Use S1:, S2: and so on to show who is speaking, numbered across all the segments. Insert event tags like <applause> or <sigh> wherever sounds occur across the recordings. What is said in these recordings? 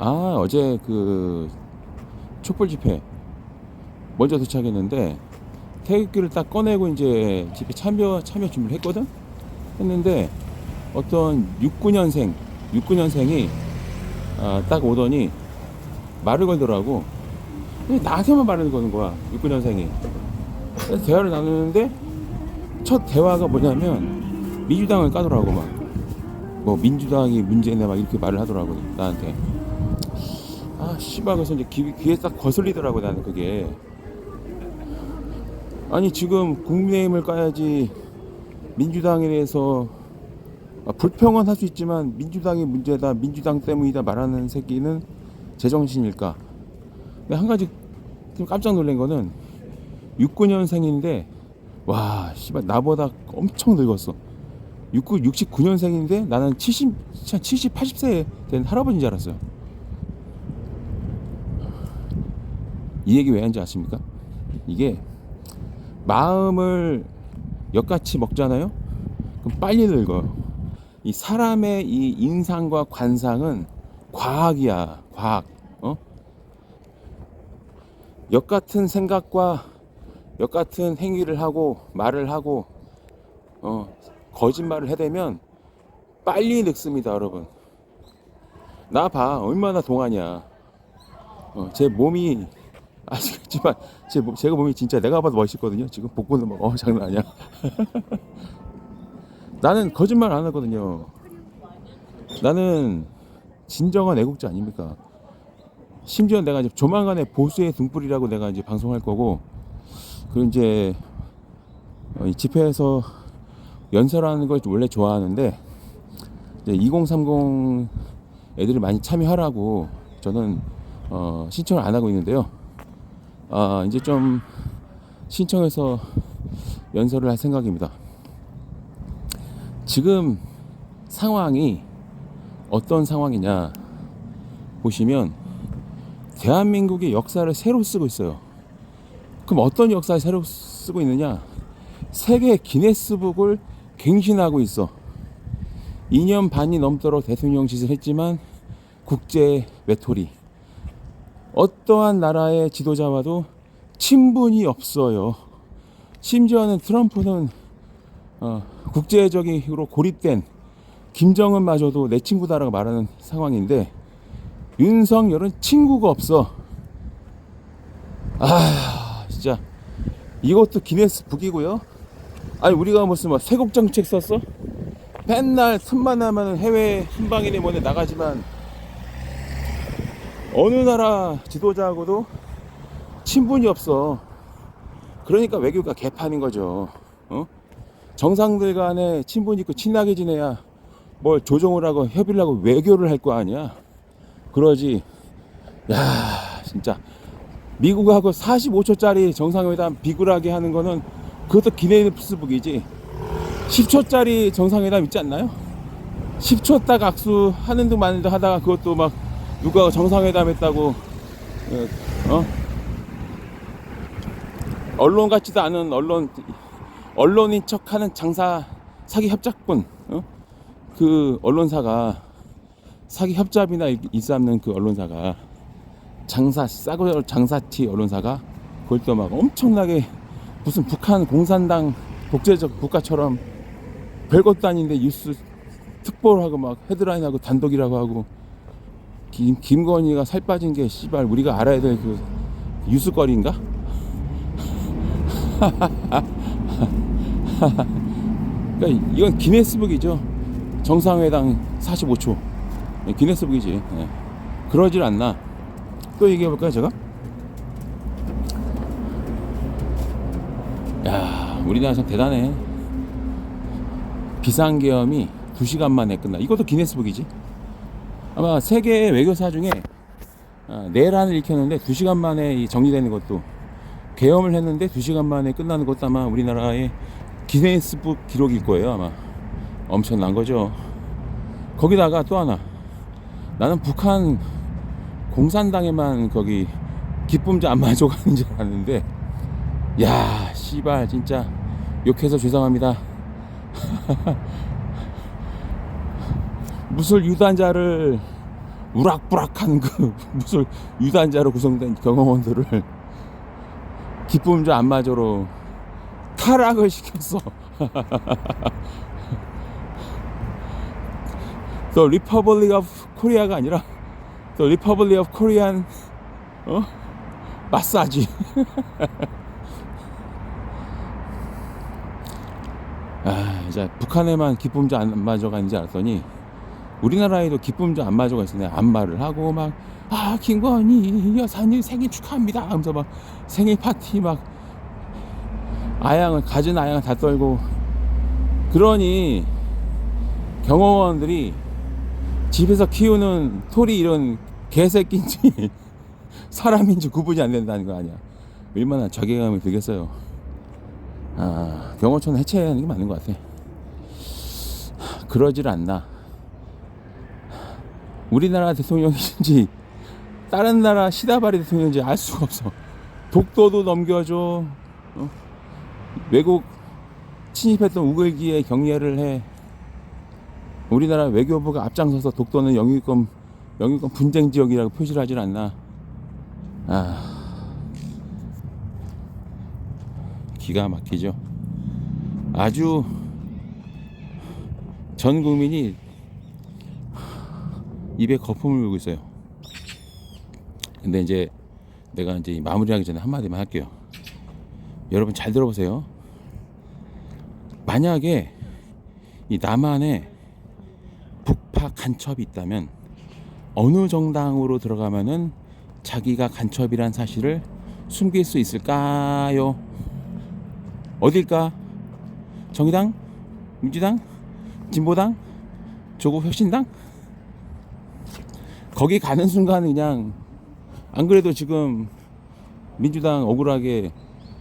S1: 아, 어제 그 촛불 집회 먼저 도착했는데 태극기를 딱 꺼내고 이제 집회 참여 참여 준비를 했거든. 했는데 어떤 69년생 69년생이 아, 딱 오더니 말을 걸더라고. 나한테만 말을 거는 거야. 69년생이. 그래서 대화를 나누는데 첫 대화가 뭐냐면 민주당을 까더라고 막. 뭐 민주당이 문제네 막 이렇게 말을 하더라고 나한테. 아 씨발 그래서 이제 귀, 귀에 딱 거슬리더라고 나는 그게. 아니 지금 국민의힘을 까야지 민주당에 대해서 아, 불평은 할 수 있지만 민주당이 문제다 민주당 때문이다 말하는 새끼는 제정신일까? 근데 한 가지 좀 깜짝 놀란 거는 69년생인데 와 씨발 나보다 엄청 늙었어. 69, 69년생인데 나는 70, 70, 80세 된 할아버지인 줄 알았어요 이 얘기 왜 하는지 아십니까? 이게 마음을 역같이 먹잖아요? 그럼 빨리 늙어요. 이 사람의 이 인상과 관상은 과학이야, 과학. 어? 역 같은 생각과 역 같은 행위를 하고 말을 하고 어, 거짓말을 해대면 빨리 늙습니다, 여러분. 나 봐, 얼마나 동안이야. 어, 제 몸이 아시겠지만 제 몸, 제가 몸이 진짜 내가 봐도 멋있거든요. 지금 복부는 막어 장난 아니야. <laughs> 나는 거짓말 안 하거든요. 나는 진정한 애국자 아닙니까? 심지어 내가 이제 조만간에 보수의 등불이라고 내가 이제 방송할 거고 그 이제 어, 이 집회에서 연설하는 걸 원래 좋아하는데 이제 2030 애들이 많이 참여하라고 저는 어, 신청을 안 하고 있는데요. 아, 이제 좀 신청해서 연설을 할 생각입니다. 지금 상황이 어떤 상황이냐 보시면 대한민국의 역사를 새로 쓰고 있어요. 그럼 어떤 역사를 새로 쓰고 있느냐? 세계 기네스북을 갱신하고 있어. 2년 반이 넘도록 대통령 짓을 했지만 국제 외톨이. 어떠한 나라의 지도자와도 친분이 없어요. 심지어는 트럼프는 어, 국제적으로 고립된 김정은마저도 내 친구다라고 말하는 상황인데 윤석열은 친구가 없어. 아 진짜 이것도 기네스 북이고요. 아니 우리가 무슨 뭐 세국 정책 썼어? 맨날 틈만 나면 해외 순방이네 뭐네 나가지만 어느 나라 지도자하고도 친분이 없어. 그러니까 외교가 개판인 거죠. 어? 정상들 간에 친분 있고 친하게 지내야 뭘 조정을 하고 협의를 하고 외교를 할 거 아니야. 그러지. 야, 진짜. 미국하고 45초짜리 정상회담 비굴하게 하는 거는 그것도 기네스북이지. 10초짜리 정상회담 있지 않나요? 10초 딱 악수 하는 듯 마는 듯 하다가 그것도 막 누가 정상회담 했다고 어? 언론 같지도 않은 언론 언론인 척하는 장사 사기 협작꾼 어? 그 언론사가 사기 협잡이나 일삼는 그 언론사가 장사 싸고 장사티 언론사가 그걸 또 막 엄청나게 무슨 북한 공산당 독재적 국가처럼 별것도 아닌데 뉴스 특보하고 막 헤드라인하고 단독이라고 하고 김, 김건희가 살 빠진 게 씨발 우리가 알아야 될그 뉴스거리인가? <laughs> 그러니까 이건 기네스북이죠. 정상회담 45초. 네, 기네스북이지. 네. 그러질 않나. 또 얘기해 볼까요, 제가? 야, 우리나라 참 대단해. 비상계엄이 2시간 만에 끝나. 이것도 기네스북이지. 아마 세계 외교사 중에 아, 내란을 일으켰는데 2시간 만에 이 정리되는 것도 계엄을 했는데 2시간 만에 끝나는 것도 아마 우리나라의 기네스북 기록일 거예요 아마. 엄청난 거죠. 거기다가 또 하나. 나는 북한 공산당에만 거기 기쁨자 안 만족하는 줄 알았는데 야 씨발 진짜. 욕해서 죄송합니다 <laughs> 무술 유단자를 우락부락한 그 <laughs> 무슨 유단자로 구성된 경호원들을 기쁨자 안마저로 타락을 시켰어. <laughs> The Republic of Korea가 아니라 The Republic of Korean 어? 마사지. <laughs> 아, 이제 북한에만 기쁨자 안마저가 있는지 알았더니 우리나라에도 기쁨자 안마저가 있었네. 안마를 하고 막 아, 김건희 여사님 생일 축하합니다. 하면서 막 생일 파티 막 아양을 가진 아양을 다 떨고 그러니 경호원들이 집에서 키우는 토리 이런 개새끼인지 <laughs> 사람인지 구분이 안 된다는 거 아니야. 얼마나 자괴감이 들겠어요. 아, 경호처는 해체해야 하는 게 맞는 것 같아. 그러질 않나. 우리나라 대통령인지 다른 나라 시다바리 대통령인지 알 수가 없어. 독도도 넘겨줘. 어? 외국 침입했던 우글기에 경례를 해. 우리나라 외교부가 앞장서서 독도는 영유권 영유권 분쟁 지역이라고 표시를 하질 않나. 아. 기가 막히죠. 아주 전 국민이 입에 거품을 물고 있어요. 근데 이제 내가 이제 마무리하기 전에 한마디만 할게요. 여러분 잘 들어보세요. 만약에 이 남한에 북파 간첩이 있다면 어느 정당으로 들어가면은 자기가 간첩이란 사실을 숨길 수 있을까요? 어딜까? 정의당? 민주당? 진보당? 조국혁신당? 거기 가는 순간 그냥 안 그래도 지금 민주당 억울하게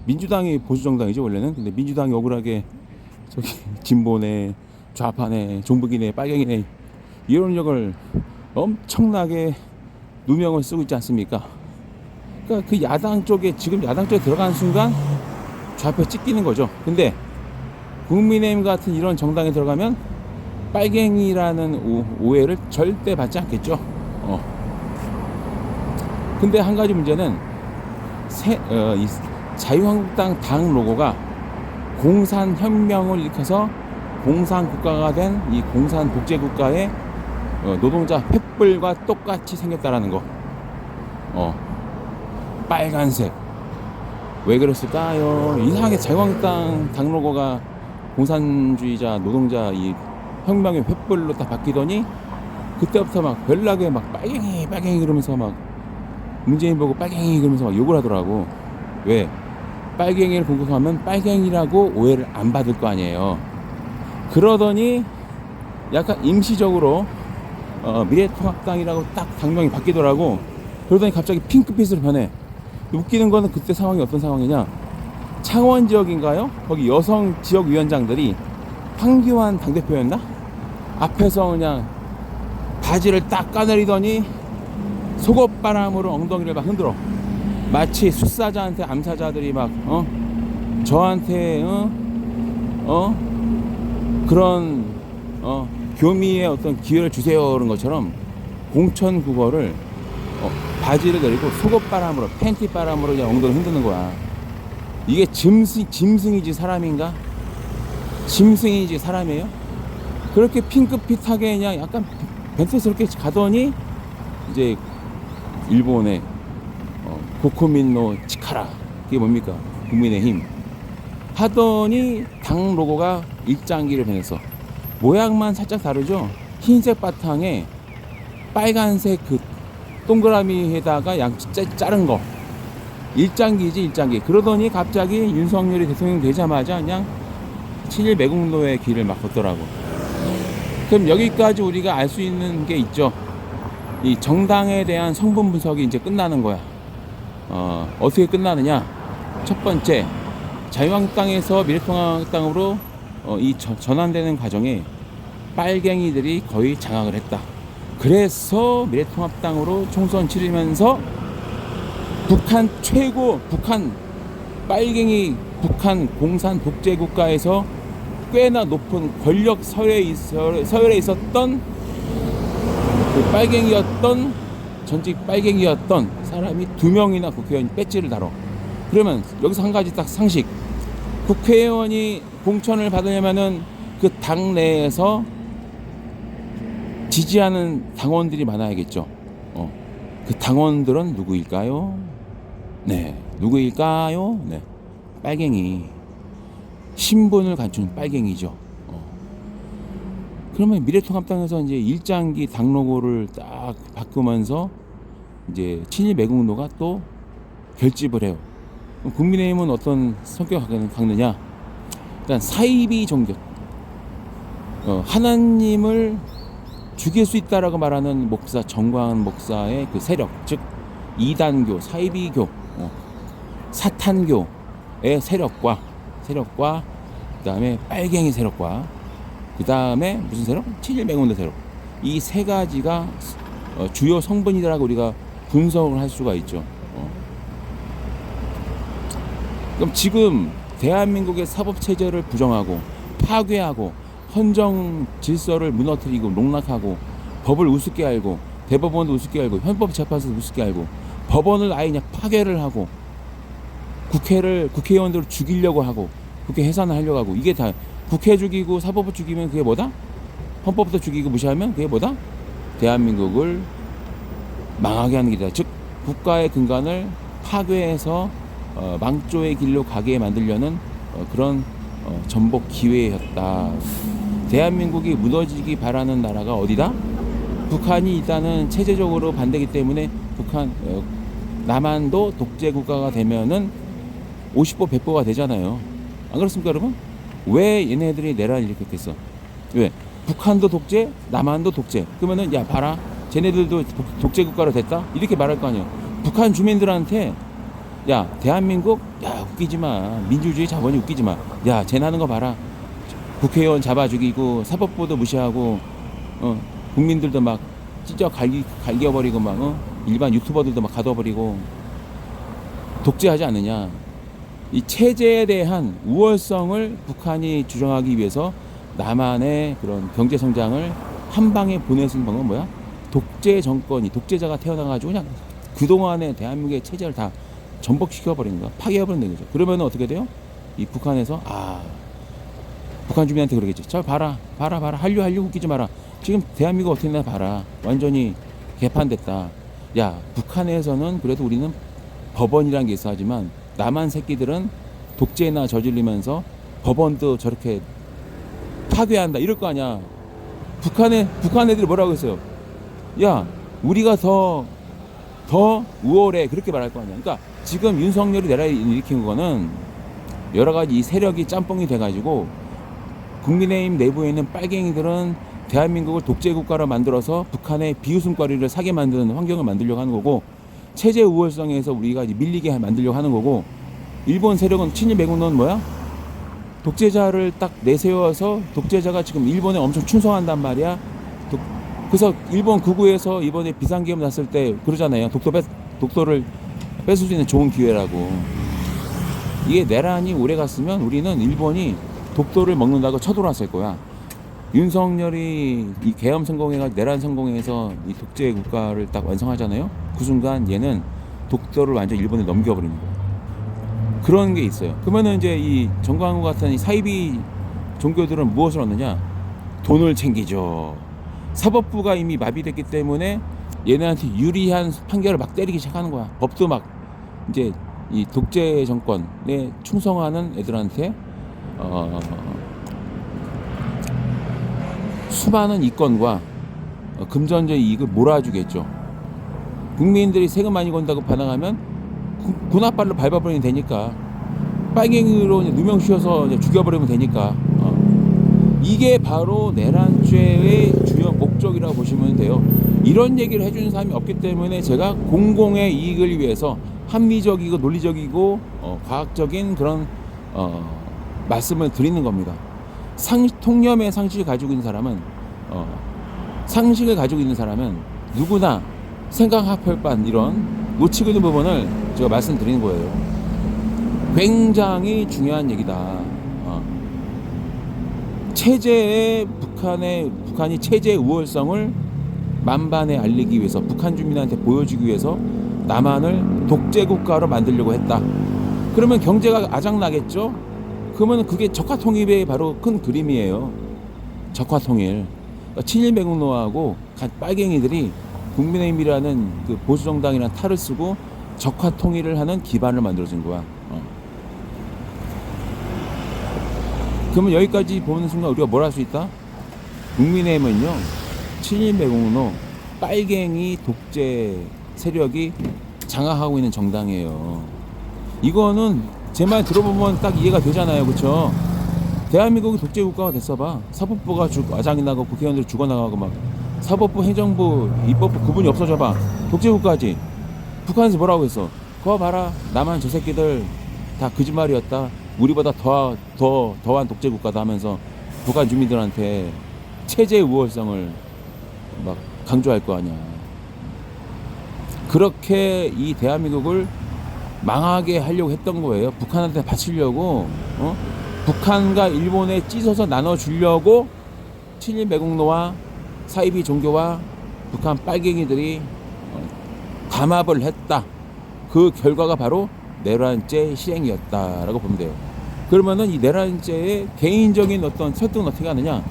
S1: 민주당이 보수 정당이죠 원래는 근데 민주당이 억울하게 저기 진보네 좌파네 종북이네 빨갱이네 적을 엄청나게 누명을 쓰고 있지 않습니까? 그러니까 그 야당 쪽에 지금 야당 쪽에 들어가는 순간 좌표 찍히는 거죠. 근데 국민의힘 같은 이런 정당에 들어가면 빨갱이라는 오, 오해를 절대 받지 않겠죠. 어. 근데 한 가지 문제는 새, 어, 이 자유한국당 당 로고가 공산혁명을 일으켜서 공산국가가 된 이 공산 독재국가의 어, 노동자 횃불과 똑같이 생겼다라는 거. 어. 빨간색. 왜 그랬을까요? 이상하게 자유한국당 당 로고가 공산주의자 노동자 이 혁명의 횃불로 딱 바뀌더니 그때부터 막 별나게 막 빨갱이 빨갱이 그러면서 막 문재인 보고 빨갱이 그러면서 막 욕을 하더라고. 왜? 빨갱이를 공격하면 빨갱이라고 오해를 안 받을 거 아니에요. 그러더니 약간 임시적으로 어, 미래통합당이라고 딱 당명이 바뀌더라고. 그러더니 갑자기 핑크빛으로 변해. 웃기는 거는 그때 상황이 어떤 상황이냐? 창원 지역인가요? 거기 여성 지역 위원장들이 황교안 당대표였나? 앞에서 그냥 바지를 딱 까내리더니 속옷바람으로 엉덩이를 막 흔들어. 마치 숫사자한테 암사자들이 막, 어? 저한테, 어? 어? 그런, 어? 교미의 어떤 기회를 주세요. 그런 것처럼 공천 국어를 어, 바지를 내리고 속옷바람으로, 팬티바람으로 엉덩이 흔드는 거야. 이게 짐승, 짐승이지 사람인가? 짐승이지 사람이에요? 그렇게 핑크빛하게 그냥 약간 벤트스럽게 가더니 이제 일본의 어, 고코민노 치카라. 그게 뭡니까? 국민의힘. 하더니 당 로고가 일장기를 변했어 모양만 살짝 다르죠? 흰색 바탕에 빨간색 그 동그라미에다가 양 짜- 자른 거. 일장기지 일장기. 그러더니 갑자기 윤석열이 대통령 되자마자 그냥 친일 매국노의 길을 막 걷더라고 그럼 여기까지 우리가 알 수 있는 게 있죠. 이 정당에 대한 성분 분석이 이제 끝나는 거야. 어, 어떻게 끝나느냐? 첫 번째, 자유한국당에서 미래통합당으로 어, 이 저- 전환되는 과정에 빨갱이들이 거의 장악을 했다. 그래서 미래통합당으로 총선 치르면서 북한 최고, 북한 빨갱이 북한 공산 독재 국가에서 꽤나 높은 권력 서열에, 있- 서열에 있었던 그 빨갱이였던 전직 빨갱이였던 사람이 두 명이나 국회의원 배지를 달어. 그러면 여기서 한 가지 딱 상식. 국회의원이 공천을 받으려면은 그 당 내에서 지지하는 당원들이 많아야겠죠. 어. 그 당원들은 누구일까요? 네, 누구일까요? 네, 빨갱이. 신분을 갖춘 빨갱이죠. 어. 그러면 미래통합당에서 이제 일장기 당로고를 딱 바꾸면서 이제 친일 매국노가 또 결집을 해요. 국민의힘은 어떤 성격을 갖느냐? 일단 사이비 종교. 어, 하나님을 죽일 수 있다라고 말하는 목사 정광 목사의 그 세력, 즉 이단교, 사이비교, 어, 사탄교의 세력과 세력과 그 다음에 빨갱이 세력과 그 다음에 무슨 세력? 친일맹원대 세력. 이 세 가지가 어, 주요 성분이라고 우리가 분석을 할 수가 있죠. 어. 그럼 지금 대한민국의 사법 체제를 부정하고 파괴하고 헌정 질서를 무너뜨리고 농락하고 법을 우습게 알고 대법원도 우습게 알고 헌법 재판소도 우습게 알고 법원을 아예 그냥 파괴를 하고 국회를 국회의원들을 죽이려고 하고 국회 해산을 하려고 하고 이게 다 국회 죽이고 사법부 죽이면 그게 뭐다? 헌법부터 죽이고 무시하면 그게 뭐다? 대한민국을 망하게 하는 길이다. 즉 국가의 근간을 파괴해서 어, 망조의 길로 가게 만들려는 어, 그런 어, 전복 기회였다. 대한민국이 무너지기 바라는 나라가 어디다? 북한이 일단은 체제적으로 반대기 때문에 북한 어, 남한도 독재 국가가 되면은 50보 100보가 되잖아요. 안 그렇습니까, 여러분? 왜 얘네들이 내란을 일으켰겠어? 왜? 북한도 독재, 남한도 독재. 그러면은 야 봐라, 쟤네들도 독- 독재 국가로 됐다. 이렇게 말할 거 아니에요. 북한 주민들한테 야 대한민국 야 웃기지 마 민주주의 자본이 웃기지 마야 쟤 나는 거 봐라 국회의원 잡아 죽이고 사법부도 무시하고 어 국민들도 막 찢어 갈기 갈겨버리고 막 어? 일반 유튜버들도 막 가둬버리고 독재하지 않느냐 이 체제에 대한 우월성을 북한이 주장하기 위해서 남한의 그런 경제 성장을 한 방에 있는 방법은 뭐야 독재 정권이 독재자가 태어나가지고 그냥 그 동안의 대한민국의 체제를 다 전복시켜 버리는 거야. 파괴해 버리는 거죠. 그러면 어떻게 돼요? 이 북한에서 아 북한 주민한테 그러겠죠. 저 봐라, 봐라, 봐라. 한류 한류 웃기지 마라. 지금 대한민국 어떻게 되나 봐라. 완전히 개판됐다. 야 북한에서는 그래도 우리는 법원이라는 게 있어 하지만 남한 새끼들은 독재나 저질리면서 법원도 저렇게 파괴한다 이럴 거 아니야. 북한에 북한 애들이 뭐라고 했어요? 야 우리가 더 더 우월해 그렇게 말할 거 아니야. 그러니까 지금 윤석열이 내라 일으킨 거는 여러 가지 이 세력이 짬뽕이 돼가지고 국민의힘 내부에 있는 빨갱이들은 대한민국을 독재 국가로 만들어서 북한의 비웃음거리를 사게 만드는 환경을 만들려고 하는 거고 체제 우월성에서 우리가 밀리게 만들려고 하는 거고 일본 세력은 친일 매국노는 뭐야? 독재자를 딱 내세워서 독재자가 지금 일본에 엄청 충성한단 말이야. 독- 그래서 일본 극우에서 이번에 비상계엄 났을 때 그러잖아요. 독도 뺏, 독도를 뺏을 수 있는 좋은 기회라고. 이게 내란이 오래 갔으면 우리는 일본이 독도를 먹는다고 쳐들어왔을 거야. 윤석열이 이 계엄 성공해가 내란 성공해서 이 독재 국가를 딱 완성하잖아요. 그 순간 얘는 독도를 완전 일본에 넘겨버리는 거야. 그런 게 있어요. 그러면은 이제 이 정광훈 같은 이 사이비 종교들은 무엇을 얻느냐? 돈을 챙기죠. 사법부가 이미 마비됐기 때문에 얘네한테 유리한 판결을 막 때리기 시작하는 거야. 법도 막 이제 이 독재 정권에 충성하는 애들한테 어, 수많은 이권과 어, 금전적 이익을 몰아주겠죠. 국민들이 세금 많이 건다고 반항하면 구- 군합발로 밟아버리면 되니까 빨갱이로 누명 씌워서 죽여버리면 되니까 어. 이게 바로 내란죄의 주요 목적이라고 보시면 돼요. 이런 얘기를 해주는 사람이 없기 때문에 제가 공공의 이익을 위해서 합리적이고 논리적이고 어, 과학적인 그런 어, 말씀을 드리는 겁니다. 상, 통념의 상식을 가지고 있는 사람은 어, 상식을 가지고 있는 사람은 누구나 생각할 반 이런 놓치고 있는 부분을 제가 말씀드리는 거예요. 굉장히 중요한 얘기다. 어. 체제의 북한의 북한이 체제의 우월성을 만반에 알리기 위해서 북한 주민한테 보여주기 위해서 남한을 독재 국가로 만들려고 했다. 그러면 경제가 아작나겠죠? 그러면 그게 적화 통일의 바로 큰 그림이에요. 적화 통일. 그러니까 친일 매국노하고 간 빨갱이들이 국민의힘이라는 그 보수 정당이라는 탈을 쓰고 적화 통일을 하는 기반을 만들어준 거야. 어. 그러면 여기까지 보는 순간 우리가 뭘 할 수 있다? 국민의힘은요 친일 매국노 빨갱이 독재 세력이 장악하고 있는 정당이에요. 이거는 제 말 들어보면 딱 이해가 되잖아요, 그렇죠? 대한민국이 독재 국가가 됐어봐. 사법부가 죽 아장이 나고 국회의원들이 죽어나가고 막 사법부, 행정부, 입법부 구분이 없어져봐. 독재 국가지. 북한에서 뭐라고 했어? 그거 봐라. 남한 저 새끼들 다 거짓말이었다. 우리보다 더, 더, 더한 독재 국가다 하면서 북한 주민들한테 체제 우월성을 막 강조할 거 아니야. 그렇게 이 대한민국을 망하게 하려고 했던 거예요. 북한한테 바치려고, 어? 북한과 일본에 찢어서 나눠주려고 친일 매국노와 사이비 종교와 북한 빨갱이들이 어, 담합을 했다. 그 결과가 바로 내란죄 실행이었다라고 보면 돼요. 그러면은 이 내란죄의 개인적인 어떤 설득은 어떻게 하느냐?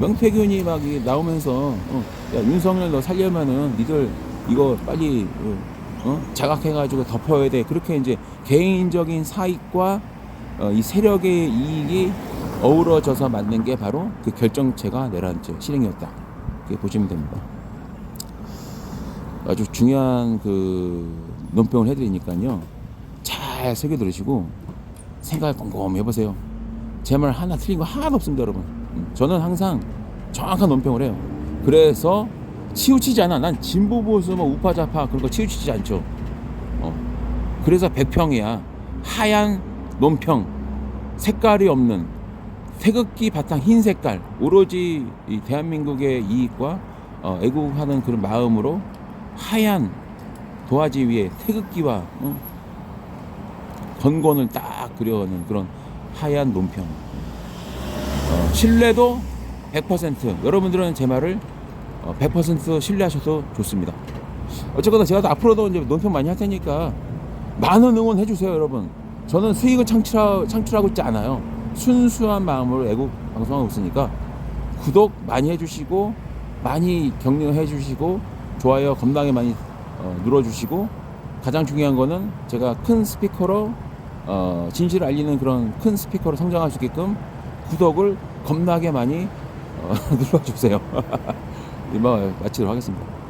S1: 명태균이 막 나오면서 어, 야, 윤석열 너 살려면은 니들 이거 빨리 어, 어? 자각해가지고 덮어야 돼. 그렇게 이제 개인적인 사익과 어, 이 세력의 이익이 어우러져서 만든 게 바로 그 결정체가 내란죄 실행이었다. 그렇게 보시면 됩니다. 아주 중요한 그 논평을 해드리니까요. 잘 새겨 들으시고 생각을 곰곰 해보세요. 제 말 하나 틀린 거 하나도 없습니다, 여러분. 음, 저는 항상 정확한 논평을 해요. 그래서 치우치지 않아. 난 진보 보수 뭐 우파 좌파 그런 거 치우치지 않죠. 어. 그래서 백평이야. 하얀 논평, 색깔이 없는 태극기 바탕 흰 색깔, 오로지 이 대한민국의 이익과 어, 애국하는 그런 마음으로 하얀 도화지 위에 태극기와 어, 건건을 딱 그려놓은 그런 하얀 논평. 어, 신뢰도 100%. 여러분들은 제 말을 어, 100% 신뢰하셔도 좋습니다. 어쨌거나 제가 또 앞으로도 이제 논평 많이 할 테니까 많은 응원 해 주세요, 여러분. 저는 수익을 창출하, 창출하고 있지 않아요. 순수한 마음으로 애국 방송하고 있으니까 구독 많이 해주시고 많이 격려해 주시고 좋아요 겁나게 많이 어, 눌러주시고 가장 중요한 거는 제가 큰 스피커로 어, 진실을 알리는 그런 큰 스피커로 성장할 수 있게끔 구독을 겁나게 많이 어, <laughs> 눌러주세요. <laughs> 이만 마치도록 하겠습니다.